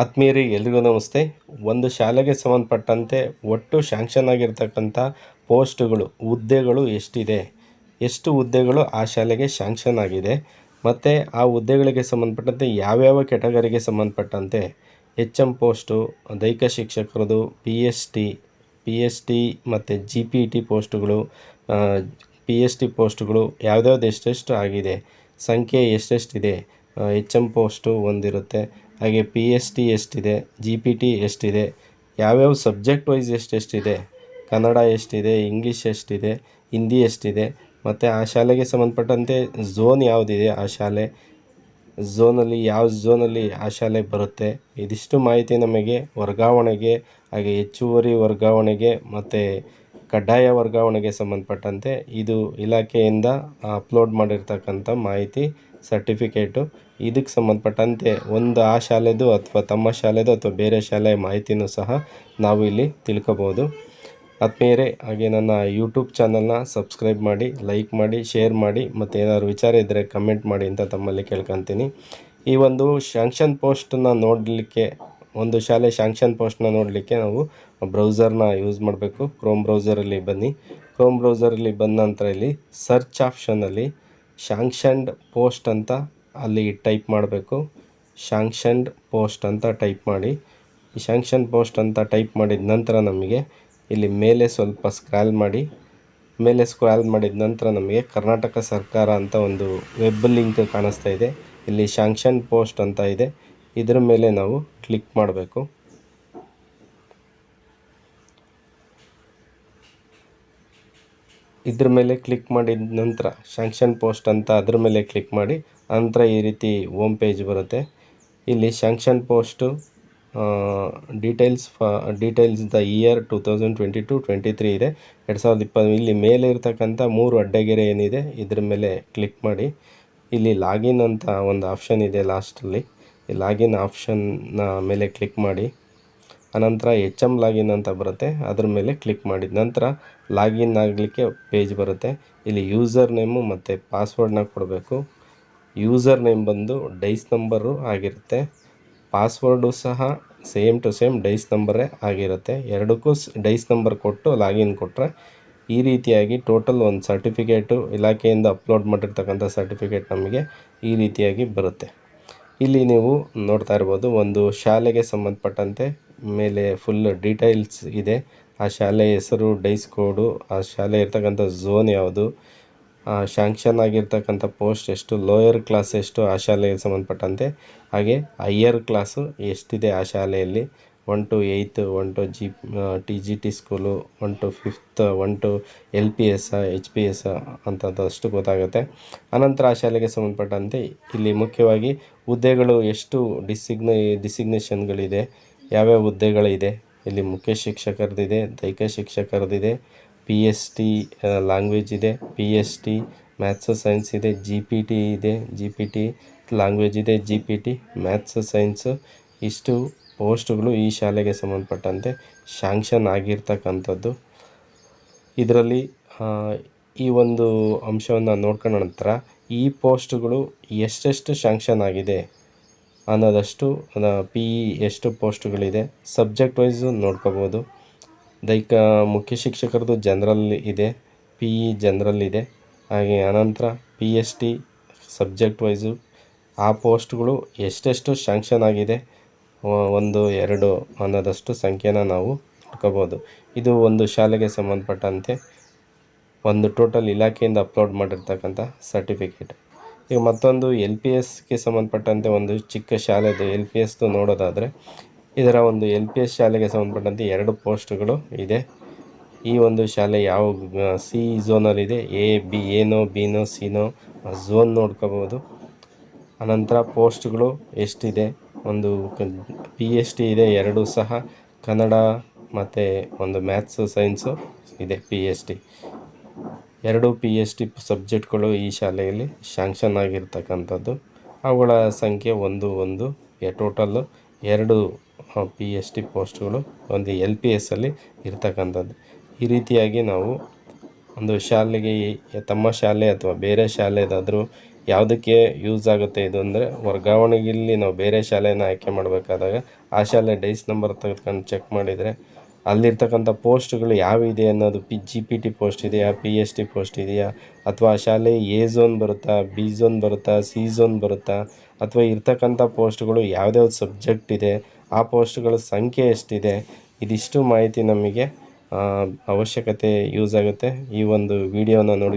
ಆತ್ಮೀಯರಿ, ಎಲ್ರಿಗೂ ನಮಸ್ತೆ. ಒಂದು ಶಾಲೆಗೆ ಸಂಬಂಧಪಟ್ಟಂತೆ ಒಟ್ಟು ಶಾಂಕ್ಷನ್ ಆಗಿರ್ತಕ್ಕಂಥ ಪೋಸ್ಟ್ಗಳು, ಹುದ್ದೆಗಳು ಎಷ್ಟಿದೆ? ಎಷ್ಟು ಹುದ್ದೆಗಳು ಆ ಶಾಲೆಗೆ ಶಾಂಕ್ಷನ್ ಆಗಿದೆ? ಮತ್ತು ಆ ಹುದ್ದೆಗಳಿಗೆ ಸಂಬಂಧಪಟ್ಟಂತೆ ಯಾವ್ಯಾವ ಕೆಟಗರಿಗೆ ಸಂಬಂಧಪಟ್ಟಂತೆ? ಎಚ್ ಎಂ ಪೋಸ್ಟು, ದೈಹಿಕ ಶಿಕ್ಷಕರದು, P S T, P S T ಮತ್ತು ಜಿ ಪಿ ಟಿ ಪೋಸ್ಟ್ಗಳು ಪಿ ಎಸ್ ಟಿ ಪೋಸ್ಟ್ಗಳು ಯಾವ್ದಾವ್ದು ಎಷ್ಟೆಷ್ಟು ಆಗಿದೆ? ಸಂಖ್ಯೆ ಎಷ್ಟೆಷ್ಟಿದೆ? ಎಚ್ ಎಂ ಪೋಸ್ಟು ಒಂದಿರುತ್ತೆ. ಹಾಗೆ ಪಿ ಎಸ್ ಟಿ ಎಷ್ಟಿದೆ ಜಿ ಪಿ ಟಿ ಎಷ್ಟಿದೆ, ಯಾವ್ಯಾವ ಸಬ್ಜೆಕ್ಟ್ ವೈಸ್ ಎಷ್ಟೆಷ್ಟಿದೆ ಕನ್ನಡ ಎಷ್ಟಿದೆ, ಇಂಗ್ಲೀಷ್ ಎಷ್ಟಿದೆ, ಹಿಂದಿ ಎಷ್ಟಿದೆ, ಮತ್ತು ಆ ಶಾಲೆಗೆ ಸಂಬಂಧಪಟ್ಟಂತೆ ಝೋನ್ ಯಾವುದಿದೆ ಆ ಶಾಲೆ, ಝೋನಲ್ಲಿ ಯಾವ ಝೋನಲ್ಲಿ ಆ ಶಾಲೆ ಬರುತ್ತೆ, ಇದಿಷ್ಟು ಮಾಹಿತಿ ನಮಗೆ ವರ್ಗಾವಣೆಗೆ, ಹಾಗೆ ಹೆಚ್ಚುವರಿ ವರ್ಗಾವಣೆಗೆ ಮತ್ತು ಕಡ್ಡಾಯ ವರ್ಗಾವಣೆಗೆ ಸಂಬಂಧಪಟ್ಟಂತೆ ಇದು ಇಲಾಖೆಯಿಂದ ಅಪ್ಲೋಡ್ ಮಾಡಿರ್ತಕ್ಕಂಥ ಮಾಹಿತಿ ಸರ್ಟಿಫಿಕೇಟು. ಇದಕ್ಕೆ ಸಂಬಂಧಪಟ್ಟಂತೆ ಒಂದು ಆ ಶಾಲೆದು ಅಥವಾ ತಮ್ಮ ಶಾಲೆದು ಅಥವಾ ಬೇರೆ ಶಾಲೆ ಮಾಹಿತಿನೂ ಸಹ ನಾವು ಇಲ್ಲಿ ತಿಳ್ಕೊಬೋದು. ಆತ್ಮೀಯರೇ, ಹಾಗೆ ನನ್ನ ಯೂಟ್ಯೂಬ್ ಚಾನಲ್ನ ಸಬ್ಸ್ಕ್ರೈಬ್ ಮಾಡಿ, ಲೈಕ್ ಮಾಡಿ, ಶೇರ್ ಮಾಡಿ, ಮತ್ತು ಏನಾದ್ರು ವಿಚಾರ ಇದ್ದರೆ ಕಮೆಂಟ್ ಮಾಡಿ ಅಂತ ತಮ್ಮಲ್ಲಿ ಕೇಳ್ಕೊತೀನಿ. ಈ ಒಂದು ಶಾಂಕ್ಷನ್ ಪೋಸ್ಟನ್ನ ನೋಡಲಿಕ್ಕೆ, ಒಂದು ಶಾಲೆ ಶಾಂಕ್ಷನ್ ಪೋಸ್ಟ್ನ ನೋಡಲಿಕ್ಕೆ ನಾವು ಬ್ರೌಸರ್ನ ಯೂಸ್ ಮಾಡಬೇಕು. ಕ್ರೋಮ್ ಬ್ರೌಸರಲ್ಲಿ ಬನ್ನಿ. ಕ್ರೋಮ್ ಬ್ರೌಸರಲ್ಲಿ ಬಂದ ನಂತರ ಇಲ್ಲಿ ಸರ್ಚ್ ಆಪ್ಷನಲ್ಲಿ ಶಾಂಕ್ಷನ್ಡ್ ಪೋಸ್ಟ್ ಅಂತ ಅಲ್ಲಿ ಟೈಪ್ ಮಾಡಬೇಕು. ಶಾಂಕ್ಷನ್ಡ್ ಪೋಸ್ಟ್ ಅಂತ ಟೈಪ್ ಮಾಡಿ. ಈ ಶಾಂಕ್ಷನ್ ಪೋಸ್ಟ್ ಅಂತ ಟೈಪ್ ಮಾಡಿದ ನಂತರ ನಮಗೆ ಇಲ್ಲಿ ಮೇಲೆ ಸ್ವಲ್ಪ ಸ್ಕ್ರಾಲ್ ಮಾಡಿ. ಮೇಲೆ ಸ್ಕ್ರಾಲ್ ಮಾಡಿದ ನಂತರ ನಮಗೆ ಕರ್ನಾಟಕ ಸರ್ಕಾರ ಅಂತ ಒಂದು ವೆಬ್ ಲಿಂಕ್ ಕಾಣಿಸ್ತಾ ಇದೆ. ಇಲ್ಲಿ ಶಾಂಕ್ಷನ್ ಪೋಸ್ಟ್ ಅಂತ ಇದೆ. ಇದರ ಮೇಲೆ ನಾವು ಕ್ಲಿಕ್ ಮಾಡಬೇಕು. ಇದ್ರ ಮೇಲೆ ಕ್ಲಿಕ್ ಮಾಡಿದ ನಂತರ ಶಾಂಕ್ಷನ್ ಪೋಸ್ಟ್ ಅಂತ ಅದ್ರ ಮೇಲೆ ಕ್ಲಿಕ್ ಮಾಡಿ, ನಂತರ ಈ ರೀತಿ ಓಮ್ ಪೇಜ್ ಬರುತ್ತೆ. ಇಲ್ಲಿ sanction post details for details the year two thousand twenty two twenty three ಇದೆ. ಎರಡು ಸಾವಿರದ ಇಪ್ಪತ್ತು, ಇಲ್ಲಿ ಮೇಲೆ ಇರತಕ್ಕಂಥ ಮೂರು ಅಡ್ಡಗೆರೆ ಏನಿದೆ, ಇದ್ರ ಮೇಲೆ ಕ್ಲಿಕ್ ಮಾಡಿ. ಇಲ್ಲಿ ಲಾಗಿನ್ ಅಂತ ಒಂದು ಆಪ್ಷನ್ ಇದೆ ಲಾಸ್ಟಲ್ಲಿ ಲಾಗಿನ್ ಆಪ್ಷನ್ನ ಮೇಲೆ ಕ್ಲಿಕ್ ಮಾಡಿ. ಅನಂತರ ಎಚ್ ಎಂ ಲಾಗಿನ್ ಅಂತ ಬರುತ್ತೆ. ಅದ್ರ ಮೇಲೆ ಕ್ಲಿಕ್ ಮಾಡಿದ ನಂತರ ಲಾಗಿನ್ ಆಗಲಿಕ್ಕೆ ಪೇಜ್ ಬರುತ್ತೆ. ಇಲ್ಲಿ ಯೂಸರ್ ನೇಮು ಮತ್ತು ಪಾಸ್ವರ್ಡ್ನ ಕೊಡಬೇಕು. ಯೂಸರ್ ನೇಮ್ ಬಂದು ಡೈಸ್ ನಂಬರು ಆಗಿರುತ್ತೆ. ಪಾಸ್ವರ್ಡು ಸಹ ಸೇಮ್ ಟು ಸೇಮ್ ಡೈಸ್ ನಂಬರೇ ಆಗಿರುತ್ತೆ. ಎರಡಕ್ಕೂ ಡೈಸ್ ನಂಬರ್ ಕೊಟ್ಟು ಲಾಗಿನ್ ಕೊಟ್ಟರೆ ಈ ರೀತಿಯಾಗಿ ಟೋಟಲ್ ಒಂದು ಸರ್ಟಿಫಿಕೇಟು ಇಲಾಖೆಯಿಂದ ಅಪ್ಲೋಡ್ ಮಾಡಿರ್ತಕ್ಕಂಥ ಸರ್ಟಿಫಿಕೇಟ್ ನಮಗೆ ಈ ರೀತಿಯಾಗಿ ಬರುತ್ತೆ. ಇಲ್ಲಿ ನೀವು ನೋಡ್ತಾ ಇರ್ಬೋದು ಒಂದು ಶಾಲೆಗೆ ಸಂಬಂಧಪಟ್ಟಂತೆ ಮೇಲೆ ಫುಲ್ ಡೀಟೈಲ್ಸ್ ಇದೆ. ಆ ಶಾಲೆ ಹೆಸರು ಡೈಸ್ ಕೋಡು ಆ ಶಾಲೆ ಇರ್ತಕ್ಕಂಥ ಝೋನ್ ಯಾವುದು ಶಾಂಕ್ಷನ್ ಆಗಿರ್ತಕ್ಕಂಥ ಪೋಸ್ಟ್ ಎಷ್ಟು ಲೋಯರ್ ಕ್ಲಾಸ್ ಎಷ್ಟು, ಆ ಶಾಲೆಗೆ ಸಂಬಂಧಪಟ್ಟಂತೆ. ಹಾಗೆ ಹೈಯರ್ ಕ್ಲಾಸು ಎಷ್ಟಿದೆ ಆ ಶಾಲೆಯಲ್ಲಿ? One to eighth one to G T G T school one to fifth one to L P S H P S ಅಂಥದ್ದಷ್ಟು ಗೊತ್ತಾಗುತ್ತೆ. ಅನಂತರ ಆ ಶಾಲೆಗೆ ಸಂಬಂಧಪಟ್ಟಂತೆ ಇಲ್ಲಿ ಮುಖ್ಯವಾಗಿ ಹುದ್ದೆಗಳು ಎಷ್ಟು ಡಿಸಿಗ್ನೇ ಡಿಸಿಗ್ನೇಷನ್ಗಳಿದೆ ಯಾವ್ಯಾವ ಹುದ್ದೆಗಳಿದೆ? ಇಲ್ಲಿ ಮುಖ್ಯ ಶಿಕ್ಷಕರದಿದೆ ದೈಹಿಕ ಶಿಕ್ಷಕರದಿದೆ ಪಿ ಎಸ್ ಟಿ ಲ್ಯಾಂಗ್ವೇಜ್ ಇದೆ P S T maths science ಇದೆ ಜಿ ಪಿ ಟಿ ಇದೆ ಜಿ ಪಿ ಟಿ ಲ್ಯಾಂಗ್ವೇಜ್ ಇದೆ G P T maths science ಇಷ್ಟು ಪೋಸ್ಟ್ಗಳು ಈ ಶಾಲೆಗೆ ಸಂಬಂಧಪಟ್ಟಂತೆ ಶಾಂಕ್ಷನ್ ಆಗಿರ್ತಕ್ಕಂಥದ್ದು. ಇದರಲ್ಲಿ ಈ ಒಂದು ಅಂಶವನ್ನು ನೋಡ್ಕೊಂಡ ನಂತರ ಈ ಪೋಸ್ಟ್ಗಳು ಎಷ್ಟೆಷ್ಟು ಶಾಂಕ್ಷನ್ ಆಗಿದೆ? ಅನ್ನೋದಷ್ಟು ಪಿ ಇ ಎಷ್ಟು ಪೋಸ್ಟ್ಗಳಿದೆ, ಸಬ್ಜೆಕ್ಟ್ ವೈಸು ನೋಡ್ಕೋಬೋದು. ದೈಕ ಮುಖ್ಯ ಶಿಕ್ಷಕರದು ಜನರಲ್ ಇದೆ ಪಿ ಇ ಜನರಲ್ ಇದೆ. ಹಾಗೆ ಅನಂತರ P S T subject wise, ಆ ಪೋಸ್ಟ್ಗಳು ಎಷ್ಟೆಷ್ಟು ಶಾಂಕ್ಷನ್ ಆಗಿದೆ ಒಂದು, ಎರಡು ಅನ್ನೋದಷ್ಟು ಸಂಖ್ಯೆನ ನಾವು ನೋಡ್ಕೋಬೋದು. ಇದು ಒಂದು ಶಾಲೆಗೆ ಸಂಬಂಧಪಟ್ಟಂತೆ ಒಂದು ಟೋಟಲ್ ಇಲಾಖೆಯಿಂದ ಅಪ್ಲೋಡ್ ಮಾಡಿರ್ತಕ್ಕಂಥ ಸರ್ಟಿಫಿಕೇಟ್. ಈಗ ಮತ್ತೊಂದು ಎಲ್ ಪಿ ಎಸ್ಗೆ ಸಂಬಂಧಪಟ್ಟಂತೆ ಒಂದು ಚಿಕ್ಕ ಶಾಲೆದು ಎಲ್ ಪಿ ಎಸ್ದು ನೋಡೋದಾದರೆ ಇದರ ಒಂದು ಎಲ್ ಪಿ ಎಸ್ ಶಾಲೆಗೆ ಸಂಬಂಧಪಟ್ಟಂತೆ ಎರಡು ಪೋಸ್ಟ್ಗಳು ಇದೆ. ಈ ಒಂದು ಶಾಲೆ ಯಾವ ಸಿ ಝೋನಲ್ಲಿದೆ ಎ, ಬಿ ಏನೋ ಬಿನೋ, ಸಿನೋ ಝೋನ್ ನೋಡ್ಕೋಬೋದು ಅನಂತರ ಪೋಸ್ಟ್ಗಳು ಎಷ್ಟಿದೆ? ಒಂದು ಪಿ ಎಚ್ ಡಿ ಇದೆ, ಎರಡು ಸಹ. ಕನ್ನಡ ಮತ್ತು ಒಂದು ಮ್ಯಾಥ್ಸು, ಸೈನ್ಸು ಇದೆ, ಪಿ ಎಚ್ ಟಿ ಎರಡು ಪಿ ಎಚ್ ಡಿ ಸಬ್ಜೆಕ್ಟ್ಗಳು ಈ ಶಾಲೆಯಲ್ಲಿ ಶಾಂಕ್ಷನ್ ಆಗಿರ್ತಕ್ಕಂಥದ್ದು. ಅವುಗಳ ಸಂಖ್ಯೆ ಒಂದು ಒಂದು. ಎ ಟೋಟಲ್ಲು ಎರಡು ಪಿ ಎಚ್ ಡಿ ಪೋಸ್ಟ್ಗಳು ಒಂದು ಎಲ್ ಪಿ ಎಸ್ಸಲ್ಲಿ ಇರ್ತಕ್ಕಂಥದ್ದು. ಈ ರೀತಿಯಾಗಿ ನಾವು ಒಂದು ಶಾಲೆಗೆ ತಮ್ಮ ಶಾಲೆ ಅಥವಾ ಬೇರೆ ಶಾಲೆದಾದರೂ ಯಾವುದಕ್ಕೆ ಯೂಸ್ ಆಗುತ್ತೆ ಇದು ಅಂದರೆ ವರ್ಗಾವಣೆಗಿಲ್ಲಿ ನಾವು ಬೇರೆ ಶಾಲೆನ ಆಯ್ಕೆ ಮಾಡಬೇಕಾದಾಗ ಆ ಶಾಲೆ ಡೈಸ್ ನಂಬರ್ ತೆಗೆದುಕೊಂಡು ಚೆಕ್ ಮಾಡಿದರೆ ಅಲ್ಲಿರ್ತಕ್ಕಂಥ ಪೋಸ್ಟ್ಗಳು ಯಾವಿದೆ ಅನ್ನೋದು, P G P T post ಇದೆಯಾ ಪಿ ಎಚ್ ಡಿ ಪೋಸ್ಟ್ ಇದೆಯಾ, ಅಥವಾ ಆ ಶಾಲೆ ಎ ಝೋನ್ ಬರುತ್ತಾ, ಬಿ ಝೋನ್ ಬರುತ್ತಾ, ಸಿ ಝೋನ್ ಬರುತ್ತಾ, ಅಥವಾ ಇರ್ತಕ್ಕಂಥ ಪೋಸ್ಟ್ಗಳು ಯಾವ್ದ್ಯಾವ್ದು ಸಬ್ಜೆಕ್ಟ್ ಇದೆ, ಆ ಪೋಸ್ಟ್ಗಳ ಸಂಖ್ಯೆ ಎಷ್ಟಿದೆ, ಇದಿಷ್ಟು ಮಾಹಿತಿ ನಮಗೆ ಅವಶ್ಯಕತೆ ಯೂಸ್ ಆಗುತ್ತೆ ಈ ಒಂದು ವಿಡಿಯೋನ ನೋಡಿ.